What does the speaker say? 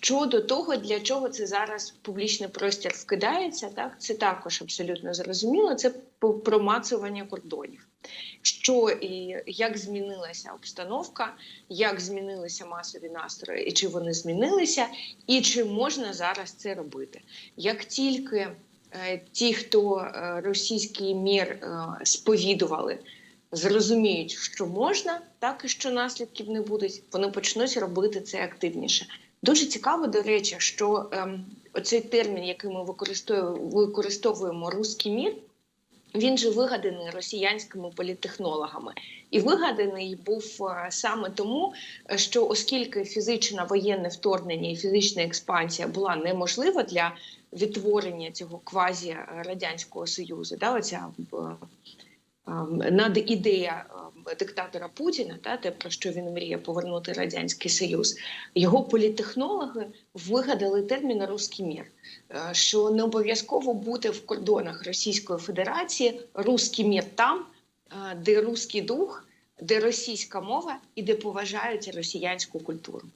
Щодо того, для чого це зараз публічний простір вкидається, так це також абсолютно зрозуміло. Це промацування кордонів. Що і як змінилася обстановка, як змінилися масові настрої, і чи вони змінилися, і чи можна зараз це робити? Як тільки е, ті, хто е, російський мір е, сповідували, зрозуміють, що можна, так і що наслідків не будуть, вони почнуть робити це активніше. Дуже цікаво, до речі, що ем, оцей термін, який ми використовуємо, використовуємо «русський мір, він же вигаданий росіянськими політтехнологами. І вигаданий був е, саме тому, е, що оскільки фізичне воєнне вторгнення і фізична експансія була неможлива для відтворення цього квазі радянського союзу, да, оця надідея ем, диктатора Путіна, та те про що він мріє повернути радянський союз, його політтехнологи вигадали термін «русський мір», е, що не обов'язково бути в кордонах Російської Федерації, «русський мір там, е, де русський дух, де російська мова і де поважають росіянську культуру.